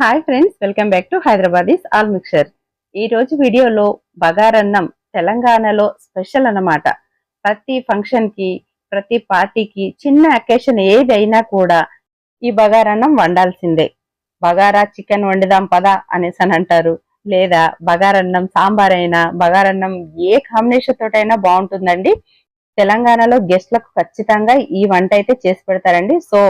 Hi friends welcome back to Hyderabad is all mixture ఈ రోజు వీడియోలో బగారన్నం తెలంగాణలో స్పెషల్ అన్నమాట. ప్రతి ఫంక్షన్కి ప్రతి పార్టీకి చిన్న అకేషన్ ఏదైనా కూడా ఈ బగారన్నం వండాల్సిందే. బగారా చికెన్ వండుదాం పదా అనేసి అని అంటారు. లేదా బగారన్నం సాంబార్ అయినా బగారన్నం ఏ కాంబినేషన్ తోటైనా బాగుంటుందండి. తెలంగాణలో గెస్ట్లకు ఖచ్చితంగా ఈ వంట అయితే చేసి పెడతారండి. సో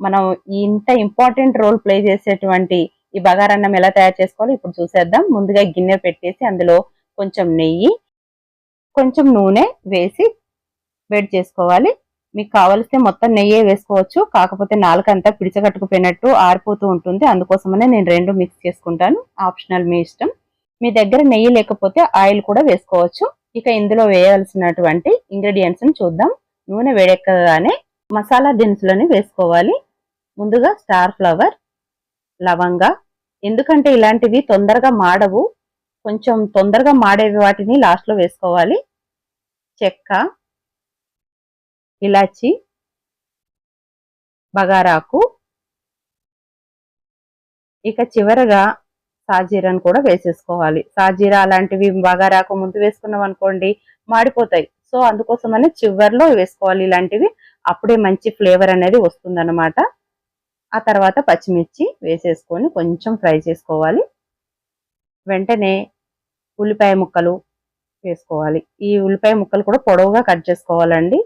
మనం ఇంత ఇంపార్టెంట్ రోల్ ప్లే చేసేటువంటి ఈ బగారన్నం ఎలా తయారు చేసుకోవాలో ఇప్పుడు చూసేద్దాం. ముందుగా గిన్నె పెట్టేసి అందులో కొంచెం నెయ్యి కొంచెం నూనె వేసి వేడి చేసుకోవాలి. మీకు కావలిస్తే మొత్తం నెయ్యే వేసుకోవచ్చు. కాకపోతే నాలుకంతా పిడిచగట్టుకుపోయినట్టు ఆరిపోతూ ఉంటుంది. అందుకోసమనే నేను రెండు మిక్స్ చేసుకుంటాను. ఆప్షనల్ మీ ఇష్టం. మీ దగ్గర నెయ్యి లేకపోతే ఆయిల్ కూడా వేసుకోవచ్చు. ఇక ఇందులో వేయాల్సినటువంటి ఇంగ్రీడియంట్స్ని చూద్దాం. నూనె వేడెక్కగానే మసాలా దినుసులని వేసుకోవాలి. ముందుగా స్టార్ ఫ్లవర్ లవంగా ఎందుకంటే ఇలాంటివి తొందరగా మాడవు. కొంచెం తొందరగా మాడేవి వాటిని లాస్ట్లో వేసుకోవాలి. చెక్క ఇలాచి బగారాకు ఇక చివరగా సాజీరాను కూడా వేసేసుకోవాలి. సాజీరా అలాంటివి బగారాకు ముందు వేసుకున్నాం అనుకోండి మాడిపోతాయి. సో అందుకోసమని చివర్లో వేసుకోవాలి ఇలాంటివి. అప్పుడే మంచి ఫ్లేవర్ అనేది వస్తుందన్నమాట. ఆ తర్వాత పచ్చిమిర్చి వేసేసుకొని కొంచెం ఫ్రై చేసుకోవాలి. వెంటనే ఉల్లిపాయ ముక్కలు వేసుకోవాలి. ఈ ఉల్లిపాయ ముక్కలు కూడా పొడవుగా కట్ చేసుకోవాలండి.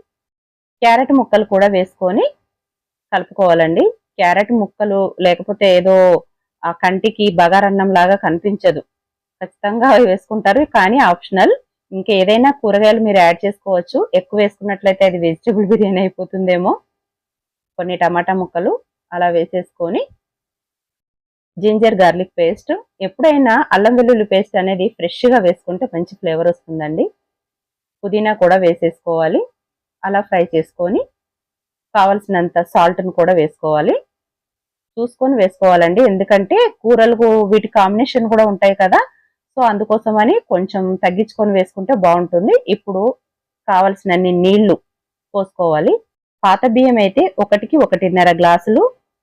క్యారెట్ ముక్కలు కూడా వేసుకొని కలుపుకోవాలండి. క్యారెట్ ముక్కలు లేకపోతే ఏదో ఆ కంటికి బగారన్నం లాగా కనిపించదు. ఖచ్చితంగా వేసుకుంటారు కానీ ఆప్షనల్. ఇంకా ఏదైనా కూరగాయలు మీరు యాడ్ చేసుకోవచ్చు. ఎక్కువ వేసుకున్నట్లయితే అది వెజిటబుల్ బిర్యానీ అయిపోతుందేమో. కొన్ని టమాటా ముక్కలు అలా వేసేసుకొని జింజర్ గార్లిక్ పేస్ట్. ఎప్పుడైనా అల్లం వెల్లుల్లి పేస్ట్ అనేది ఫ్రెష్గా వేసుకుంటే మంచి ఫ్లేవర్ వస్తుందండి. పుదీనా కూడా వేసేసుకోవాలి. అలా ఫ్రై చేసుకొని కావలసినంత సాల్ట్ని కూడా వేసుకోవాలి. చూసుకొని వేసుకోవాలండి. ఎందుకంటే కూరలకు వీటి కాంబినేషన్ కూడా ఉంటాయి కదా. సో అందుకోసమని కొంచెం తగ్గించుకొని వేసుకుంటే బాగుంటుంది. ఇప్పుడు కావలసినన్ని నీళ్ళు పోసుకోవాలి. పాత బియ్యం అయితే ఒకటికి ఒకటిన్నర గ్లాసులు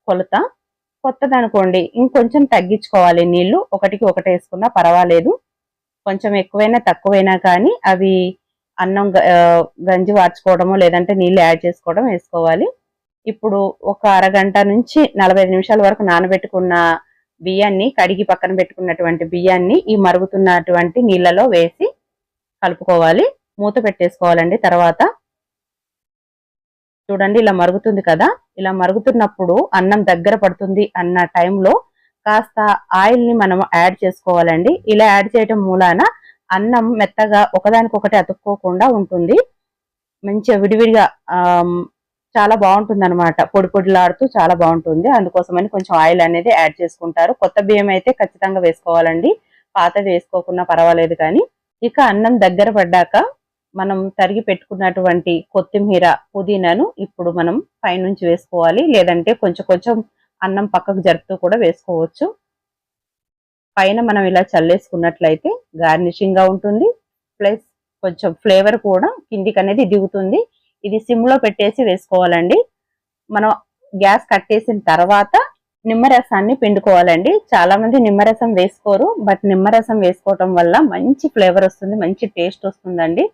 కొలత కొత్తది అనుకోండి ఇంకొంచెం తగ్గించుకోవాలి నీళ్ళు. ఒకటికి ఒకటి వేసుకున్నా పర్వాలేదు. కొంచెం ఎక్కువైనా తక్కువైనా కానీ అవి అన్నం గంజి వార్చుకోవడము లేదంటే నీళ్ళు యాడ్ చేసుకోవడం వేసుకోవాలి. ఇప్పుడు ఒక అరగంట నుంచి నలభై నిమిషాల వరకు నానబెట్టుకున్న బియ్యాన్ని కడిగి పక్కన పెట్టుకున్నటువంటి బియ్యాన్ని ఈ మరుగుతున్నటువంటి నీళ్ళలో వేసి కలుపుకోవాలి. మూత పెట్టేసుకోవాలండి తర్వాత. చూడండి ఇలా మరుగుతుంది కదా. ఇలా మరుగుతున్నప్పుడు అన్నం దగ్గర పడుతుంది అన్న టైంలో కాస్త ఆయిల్ని మనం యాడ్ చేసుకోవాలండి. ఇలా యాడ్ చేయటం మూలాన అన్నం మెత్తగా ఒకదానికొకటి అతుక్కోకుండా ఉంటుంది. మంచిగా విడివిడిగా చాలా బాగుంటుంది అనమాట పొడి పొడిలాడుతూ చాలా బాగుంటుంది. అందుకోసమని కొంచెం ఆయిల్ అనేది యాడ్ చేసుకుంటారు. కొత్త బియ్యం అయితే ఖచ్చితంగా వేసుకోవాలండి. పాతది వేసుకోకుండా పర్వాలేదు కానీ. ఇక అన్నం దగ్గర పడ్డాక మనం తరిగి పెట్టుకున్నటువంటి కొత్తిమీర పుదీనాను ఇప్పుడు మనం పైనుంచి వేసుకోవాలి. లేదంటే కొంచెం కొంచెం అన్నం పక్కకు జరుపుతూ కూడా వేసుకోవచ్చు. పైన మనం ఇలా చల్లేసుకున్నట్లయితే గార్నిషింగ్గా ఉంటుంది. ప్లస్ కొంచెం ఫ్లేవర్ కూడా కిందికి అనేది దిగుతుంది. ఇది సిమ్లో పెట్టేసి వేసుకోవాలండి. మనం గ్యాస్ కట్టేసిన తర్వాత నిమ్మరసాన్ని పిండుకోవాలండి. చాలా మంది నిమ్మరసం వేసుకోరు. బట్ నిమ్మరసం వేసుకోవటం వల్ల మంచి ఫ్లేవర్ వస్తుంది మంచి టేస్ట్ వస్తుందండి.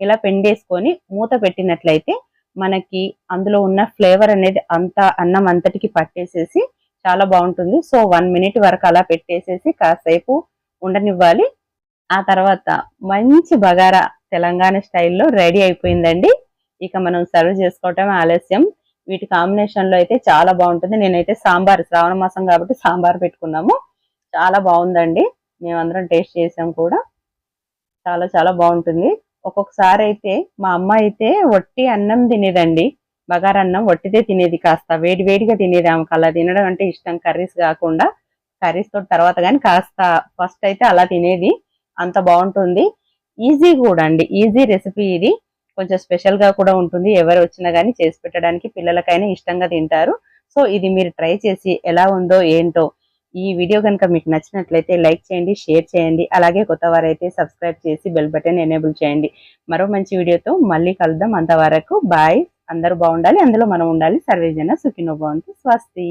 ఇలా పెండేసుకొని మూత పెట్టినట్లయితే మనకి అందులో ఉన్న ఫ్లేవర్ అనేది అంతా అన్నం అంతటికి పట్టేసేసి చాలా బాగుంటుంది. సో వన్ మినిట్ వరకు అలా పెట్టేసేసి కాసేపు ఉండనివ్వాలి. ఆ తర్వాత మంచి బగారా తెలంగాణ స్టైల్లో రెడీ అయిపోయిందండి. ఇక మనం సర్వ్ చేసుకోవటం ఆలస్యం. వీటి కాంబినేషన్లో అయితే చాలా బాగుంటుంది. నేనైతే సాంబార్ శ్రావణ మాసం కాబట్టి సాంబార్ పెట్టుకున్నాము. చాలా బాగుందండి. మేమందరం టేస్ట్ చేసాం కూడా. చాలా చాలా బాగుంటుంది. ఒక్కొక్కసారి అయితే మా అమ్మ అయితే వట్టి అన్నం తినేదండి. బగారన్నం వట్టిదే తినేది కాస్త వేడి వేడిగా తినేది ఆమెకు అలా తినడం అంటే ఇష్టం కర్రీస్ కాకుండా. కర్రీస్ తోటి తర్వాత కానీ కాస్త ఫస్ట్ అయితే అలా తినేది. అంత బాగుంటుంది. ఈజీ కూడా అండి ఈజీ రెసిపీ ఇది. కొంచెం స్పెషల్గా కూడా ఉంటుంది. ఎవరు వచ్చినా కానీ చేసి పెట్టడానికి పిల్లలకైనా ఇష్టంగా తింటారు. సో ఇది మీరు ట్రై చేసి ఎలా ఉందో ఏంటో ఈ వీడియో కనుక మీకు నచ్చినట్లయితే లైక్ చేయండి షేర్ చేయండి అలాగే కొత్త వారైతే సబ్స్క్రైబ్ చేసి బెల్ బటన్ ఎనేబుల్ చేయండి. మరో మంచి వీడియోతో మళ్ళీ కలుద్దాం. అంతవరకు బాయ్ అందరూ బాగుండాలి అందులో మనం ఉండాలి. సర్వేజన సుఖినో బాగుంది స్వస్తి.